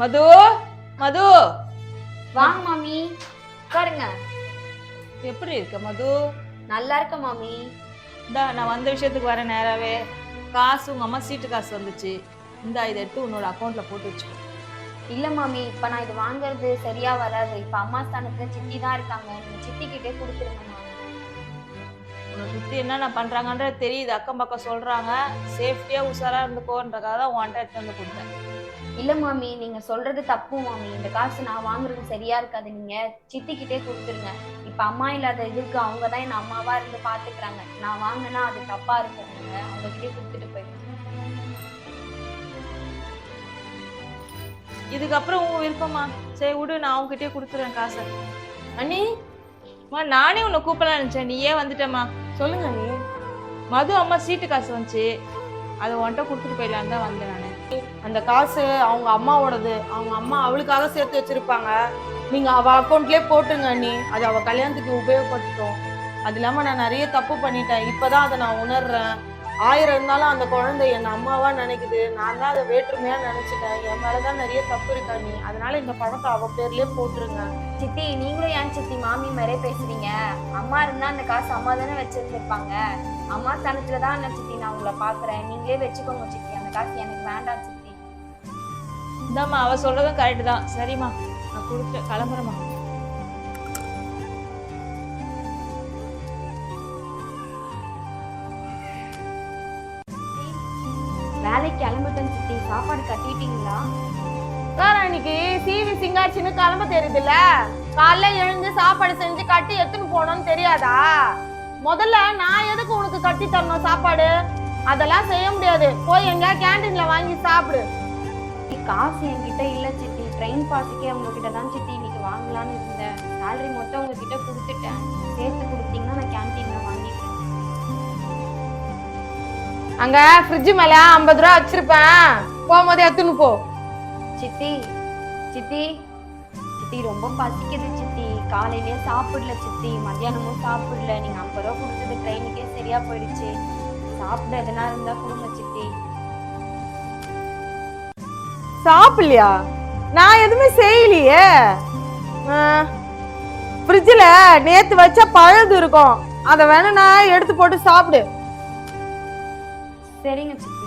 மது மது. வாங்க மாமி உட்காருங்க. எப்படி இருக்க மது? நல்லா இருக்க மாமி. இந்தா நான் வந்த விஷயத்துக்கு வர நேராவே. காசு உங்க அம்மா சீட்டு காசு வந்துச்சு. இந்தா இதை எடுத்து உன்னோட அக்கௌண்ட்ல போட்டு வச்சுக்கோ. இல்ல மாமி இப்ப நான் இது வாங்குறது சரியா வராது. இப்ப அம்மா ஸ்தானத்துல சித்தி தான் இருக்காங்க. நீங்க சித்தி கிட்டே கொடுத்துருங்க சுத்தி என்னென்ன பண்றாங்கன்றது தெரியுது. அக்கம் பக்கம் சொல்றாங்க. சேஃப்டியா உஷாரா இருந்துக்கோன்றக்காக தான் உன்கிட்ட எடுத்து வந்து கொடுத்தேன். இல்ல மாமி நீங்க சொல்றது தப்பு மாமி. இந்த காசு நான் வாங்குறது சரியா இருக்காது. நீங்க சித்தி கிட்டே கொடுத்துருங்க. இப்ப அம்மா இல்லாத இதுக்கு அவங்க தான் என்ன அம்மாவா இருந்து பாத்துக்கிறாங்க. நான் வாங்கினா அது தப்பா இருக்கும். நீங்க அவங்க கிட்டே கொடுத்துட்டு போயிடுங்க. இதுக்கப்புறம் உன் விருப்பமா? சரி விடு. நான் அவங்ககிட்டயே கொடுத்துறேன் காசை. அண்ணி நானே உன்னை கூப்பிடலாம் நினைச்சேன். நீயே வந்துட்டேம்மா. சொல்லுங்க நீ மது அம்மா சீட்டு காசு வந்துச்சு. அதை உன்கிட்ட கொடுத்துட்டு போயிடலான்னு தான் வந்தேன் நான். அந்த காசு அவங்க அம்மாவோடது. அவங்க அம்மா அவளுக்காக சேர்த்து வச்சிருப்பாங்க. நீங்க அவ அக்கௌண்ட்லயே போட்டுங்க நீ அது அவ கல்யாணத்துக்கு உபயோகப்படுத்தும். அது இல்லாம நான் நிறைய தப்பு பண்ணிட்டேன். இப்பதான் அதை நான் உணர்றேன். ஆயிரம் இருந்தாலும் அந்த குழந்தை என் அம்மாவா நினைக்குது. நான் தான் அதை வேற்றுமையா நினைச்சிட்டேன். என் மேலதான் நிறைய தப்பு இருக்கா நீ? அதனால இந்த பணத்தை அவ பேர்லயே போட்டுருங்க. சித்தி நீங்களும் ஏன் சித்தி மாமி மாதிரியே பேசுறீங்க? அம்மா இருந்தா அந்த காசு அம்மா தானே வச்சிருந்திருப்பாங்க. அம்மா ஸ்தானத்துல தான் என்ன சித்தி நான் உங்களை பாக்குறேன். நீங்களே வச்சுக்கோங்க சித்தி. அந்த காசு எனக்கு வேண்டாம் சித்தி. இந்தாம்மா அவ சொல்றதும் கரெக்ட் தான். சரிம்மா நான் கொடுத்துட்டேன் கிளம்புறேம்மா. வேலைக்கு கிளம்பிட்டேன் சித்தி சாப்பாடு கட்டிட்டீங்களா? சார் அன்னைக்கு சிவி சிங்காச்சின்னு கிளம்ப தெரியுதுல்ல? காலைல எழுந்து சாப்பாடு செஞ்சு கட்டி எடுத்துன்னு போகணும்னு தெரியாதா? முதல்ல நான் எதுக்கு உனக்கு கட்டி தரணும் சாப்பாடு? அதெல்லாம் செய்ய முடியாது. போய் எங்க கேண்டீன்ல வாங்கி சாப்பிடு. காசு என்கிட்ட இல்ல சித்தி. ட்ரெயின் பாஸுக்கே உங்ககிட்ட தான் சித்தி. இன்னைக்கு வாங்கலாம்னு இருந்தேன். Salary மொத்தம் உங்ககிட்ட கொடுத்துட்டேன். சேர்த்து கொடுத்தீங்கன்னா நான் கேன்டீன்ல வாங்கிக்கிறேன். அங்க ஃப்ரிட்ஜ் மேல ஐம்பது ரூபா வச்சிருப்பேன். போகும்போது எடுத்துன்னு போ. சித்தி சித்தி சித்தி ரொம்ப பசிக்குது சித்தி. காலையிலயே சாப்பிடல சித்தி. மத்தியானமும் சாப்பிடல. நீங்க ஐம்பது ரூபா கொடுத்தது ட்ரெயினுக்கே சரியா போயிடுச்சு. சாப்பிட எதனா இருந்தா கொடுங்க சித்தி. சாப்பிடலையா? நான் எதுவுமே செய்யலையே. ஃப்ரிட்ஜில் நேத்து வச்ச பழது இருக்கும். அதை வேணா எடுத்து போட்டு சாப்பிடு. Setting. and